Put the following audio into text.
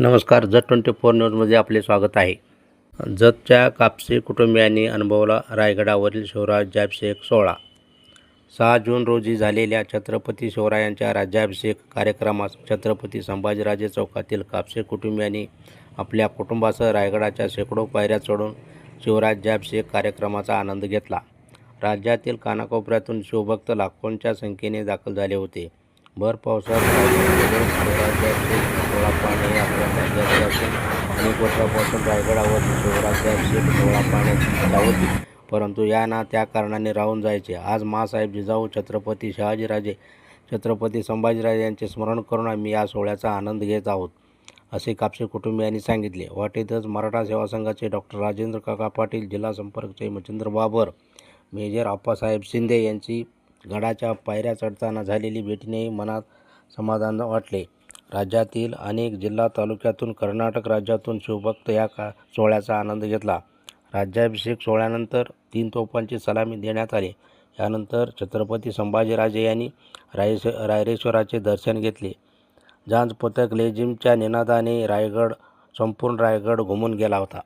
नमस्कार Jat twenty four न्यूजमध्ये आपले स्वागत आहे. जतच्या कापसी कुटुंबियांनी अनुभवला रायगडावरील शिवराज सोहळा. सहा जून रोजी झालेल्या छत्रपती शिवरायांच्या राज्याभिषेक कार्यक्रमास छत्रपती संभाजीराजे चौकातील कापसे कुटुंबियांनी आपल्या कुटुंबासह रायगडाच्या शेकडो पायऱ्या चढून शिवराज्याभिषेक कार्यक्रमाचा आनंद घेतला. राज्यातील कानाकोपऱ्यातून शिवभक्त लाखोंच्या संख्येने दाखल झाले होते. भर पावसात रायगडाजवळ शिवराज्याभिषेक आपल्या भाग्याचे असून अनेक वर्षापासून रायगडावर शिवराज्याभिषेक सोळा पाण्याची इच्छा होती परंतु या ना त्या कारणाने राहून जायचे. आज मासाहेब जिजाऊ छत्रपती शहाजीराजे छत्रपती संभाजीराजे यांचे स्मरण करून आम्ही या सोहळ्याचा आनंद घेत आहोत असे कापसे कुटुंबियांनी सांगितले. वाटेतच मराठा सेवा संघाचे डॉक्टर राजेंद्र काका पाटील जिल्हा संपर्कचे मच्छिंद्र बाबर मेजर आप्पासाहेब शिंदे यांची गडाच्या पायऱ्या चढताना झालेली भेटीनेही मनात समाधान वाटले. राज्यातील अनेक जिल्हा तालुक्यातून कर्नाटक राज्यातून शिवभक्त या का सोहळ्याचा आनंद घेतला. राज्याभिषेक सोहळ्यानंतर तीन तोफांची सलामी देण्यात आली. यानंतर छत्रपती संभाजीराजे यांनी रायस रायरेश्वराचे दर्शन घेतले. जांज पथक लेझिमच्या निनादाने रायगड संपूर्ण रायगड घुमून गेला होता.